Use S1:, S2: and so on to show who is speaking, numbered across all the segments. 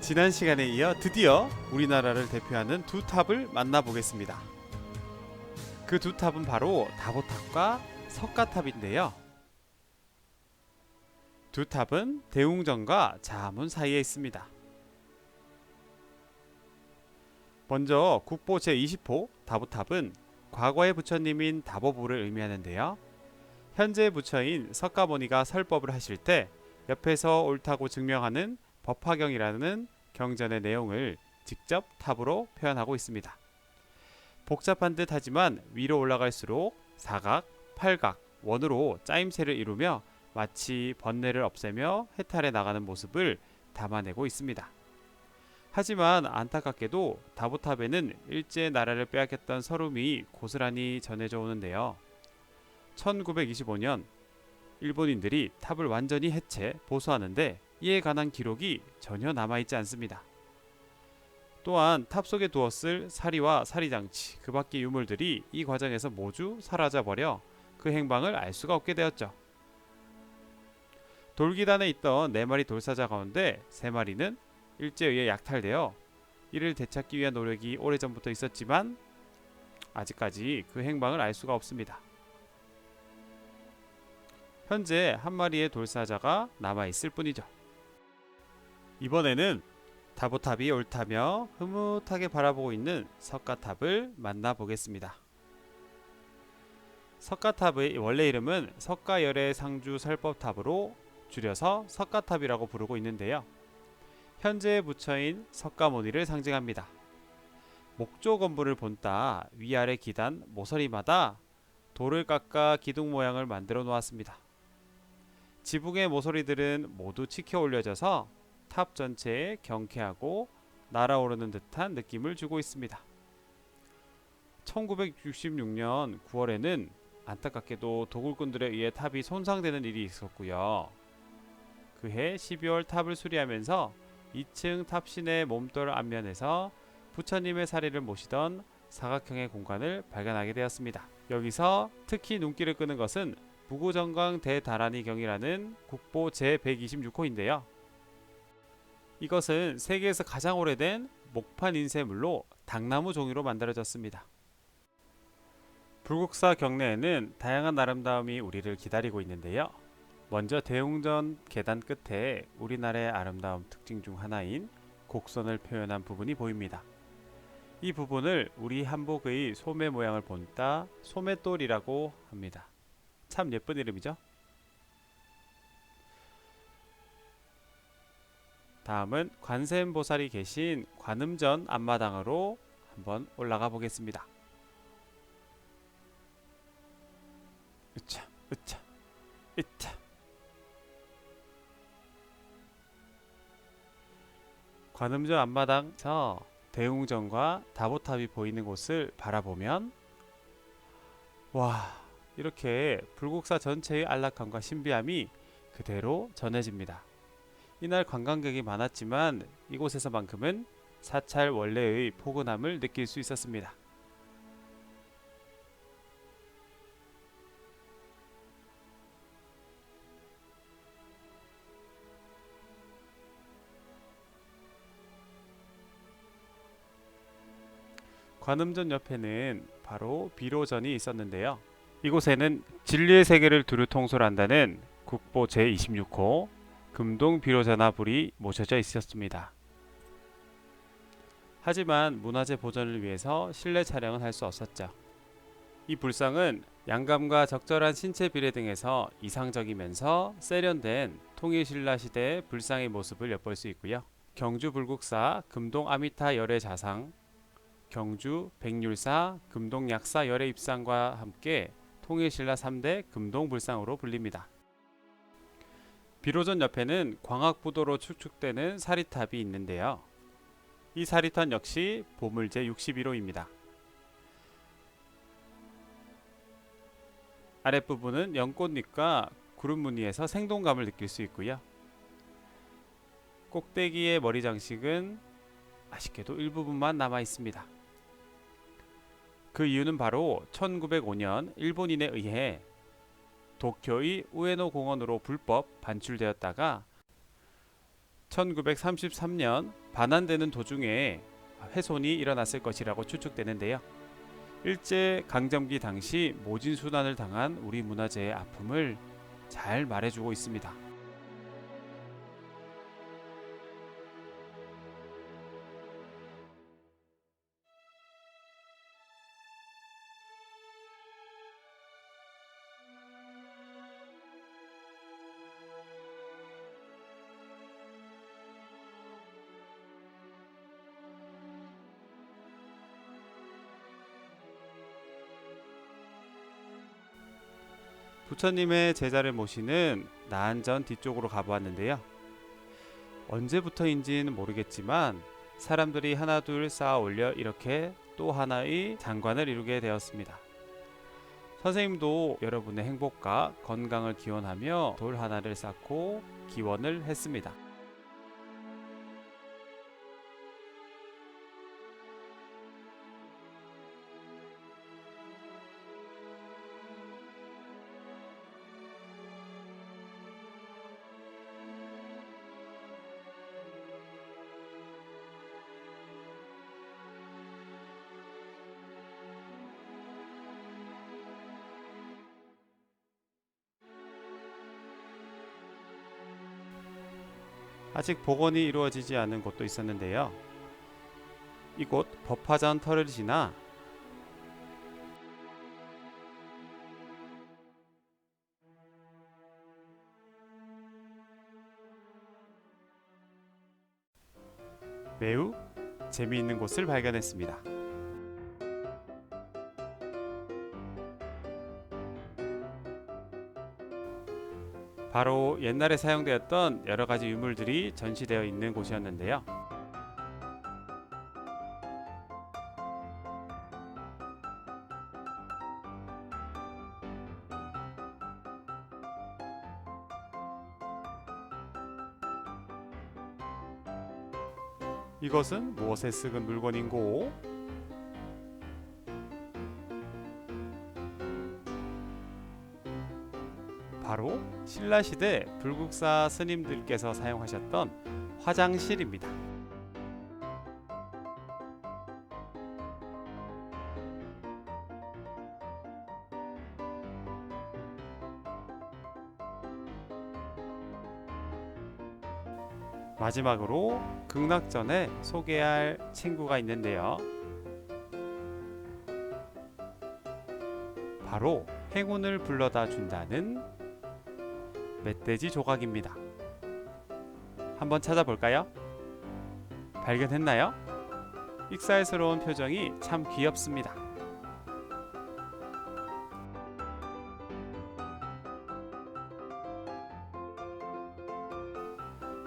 S1: 지난 시간에 이어 드디어 우리나라를 대표하는 두 탑을 만나보겠습니다. 그 두 탑은 바로 다보탑과 석가탑인데요. 두 탑은 대웅전과 자문 사이에 있습니다. 먼저 국보 제20호 다보탑은 과거의 부처님인 다보부를 의미하는데요. 현재 부처인 석가모니가 설법을 하실 때 옆에서 옳다고 증명하는 법화경이라는 경전의 내용을 직접 탑으로 표현하고 있습니다. 복잡한 듯 하지만 위로 올라갈수록 사각, 팔각, 원으로 짜임새를 이루며 마치 번뇌를 없애며 해탈해 나가는 모습을 담아내고 있습니다. 하지만 안타깝게도 다보탑에는 일제 나라를 빼앗겼던 서름이 고스란히 전해져 오는데요. 1925년 일본인들이 탑을 완전히 해체, 보수하는데 이에 관한 기록이 전혀 남아있지 않습니다. 또한 탑 속에 두었을 사리와 사리장치, 그 밖의 유물들이 이 과정에서 모두 사라져 버려 그 행방을 알 수가 없게 되었죠. 돌기단에 있던 네 마리 돌사자 가운데 세 마리는 일제에 의해 약탈되어 이를 되찾기 위한 노력이 오래전부터 있었지만 아직까지 그 행방을 알 수가 없습니다. 현재 한 마리의 돌사자가 남아 있을 뿐이죠. 이번에는 다보탑이 옳다며 흐뭇하게 바라보고 있는 석가탑을 만나보겠습니다. 석가탑의 원래 이름은 석가열의 상주 설법탑으로 줄여서 석가탑이라고 부르고 있는데요. 현재 부처인 석가모니를 상징합니다. 목조 건물을 본따 위아래 기단 모서리마다 돌을 깎아 기둥 모양을 만들어 놓았습니다. 지붕의 모서리들은 모두 치켜 올려져서 탑 전체에 경쾌하고 날아오르는 듯한 느낌을 주고 있습니다. 1966년 9월에는 안타깝게도 도굴꾼들에 의해 탑이 손상되는 일이 있었고요. 그해 12월 탑을 수리하면서 2층 탑 시내 몸돌 앞면에서 부처님의 사리를 모시던 사각형의 공간을 발견하게 되었습니다. 여기서 특히 눈길을 끄는 것은 부구정강 대다라니경이라는 국보 제126호인데요. 이것은 세계에서 가장 오래된 목판 인쇄물로 당나무 종이로 만들어졌습니다. 불국사 경내에는 다양한 아름다움이 우리를 기다리고 있는데요. 먼저 대웅전 계단 끝에 우리나라의 아름다움 특징 중 하나인 곡선을 표현한 부분이 보입니다. 이 부분을 우리 한복의 소매 모양을 본따 소매돌이라고 합니다. 참 예쁜 이름이죠? 다음은 관세음보살이 계신 관음전 앞마당으로 한번 올라가 보겠습니다. 으차, 으차, 으차. 관음전 앞마당에서 대웅전과 다보탑이 보이는 곳을 바라보면 와 이렇게 불국사 전체의 안락함과 신비함이 그대로 전해집니다. 이날 관광객이 많았지만 이곳에서만큼은 사찰 원래의 포근함을 느낄 수 있었습니다. 관음전 옆에는 바로 비로전이 있었는데요. 이곳에는 진리의 세계를 두루 통솔한다는 국보 제26호 금동 비로자나불이 모셔져 있었습니다. 하지만 문화재 보존을 위해서 실내 촬영은 할 수 없었죠. 이 불상은 양감과 적절한 신체 비례 등에서 이상적이면서 세련된 통일신라 시대의 불상의 모습을 엿볼 수 있고요. 경주 불국사 금동 아미타 열애 자상, 경주 백률사 금동 약사 열애 입상과 함께 통일신라 3대 금동 불상으로 불립니다. 비로전 옆에는 광학부도로 축축되는 사리탑이 있는데요. 이 사리탑 역시 보물제 61호입니다. 아랫부분은 연꽃잎과 구름 무늬에서 생동감을 느낄 수 있고요. 꼭대기의 머리 장식은 아쉽게도 일부분만 남아 있습니다. 그 이유는 바로 1905년 일본인에 의해 도쿄의 우에노 공원으로 불법 반출되었다가 1933년 반환되는 도중에 훼손이 일어났을 것이라고 추측되는데요. 일제 강점기 당시 모진 순환을 당한 우리 문화재의 아픔을 잘 말해주고 있습니다. 부처님의 제자를 모시는 나안전 뒤쪽으로 가보았는데요. 언제부터인지는 모르겠지만 사람들이 하나 둘 쌓아 올려 이렇게 또 하나의 장관을 이루게 되었습니다. 선생님도 여러분의 행복과 건강을 기원하며 돌 하나를 쌓고 기원을 했습니다. 아직 복원이 이루어지지 않은 곳도 있었는데요. 이곳 법화전 터를 지나 매우 재미있는 곳을 발견했습니다. 바로 옛날에 사용되었던 여러 가지 유물들이 전시되어 있는 곳이었는데요. 이것은 무엇에 쓰은 물건인고? 신라 시대 불국사 스님들께서 사용하셨던 화장실입니다. 마지막으로 극락전에 소개할 친구가 있는데요. 바로 행운을 불러다 준다는 멧돼지 조각입니다. 한번 찾아볼까요? 발견했나요? 익살스러운 표정이 참 귀엽습니다.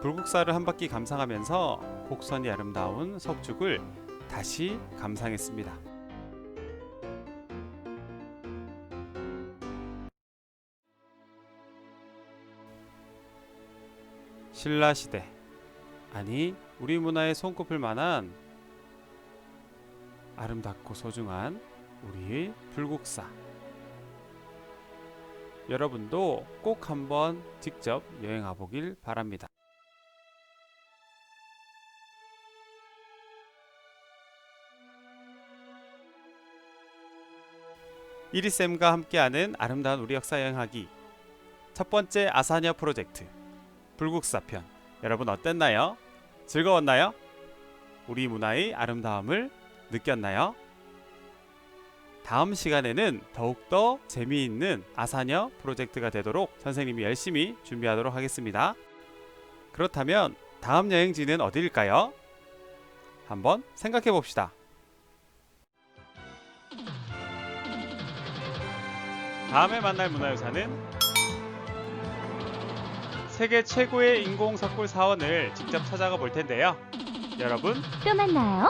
S1: 불국사를 한 바퀴 감상하면서 곡선이 아름다운 석죽을 다시 감상했습니다. 신라 시대. 아니 우리 문화에 손꼽힐 만한 아름답고 소중한 우리의 불국사. 여러분도 꼭 한번 직접 여행하 보길 바랍니다. 이리쌤과 함께하는 아름다운 우리 역사 여행하기. 첫 번째 아사녀 프로젝트 불국사편 여러분 어땠나요? 즐거웠나요? 우리 문화의 아름다움을 느꼈나요? 다음 시간에는 더욱더 재미있는 아사녀 프로젝트가 되도록 선생님이 열심히 준비하도록 하겠습니다. 그렇다면 다음 여행지는 어디일까요? 한번 생각해 봅시다. 다음에 만날 문화유산은 세계 최고의 인공 석굴 사원을 직접 찾아가 볼 텐데요. 여러분
S2: 또 만나요.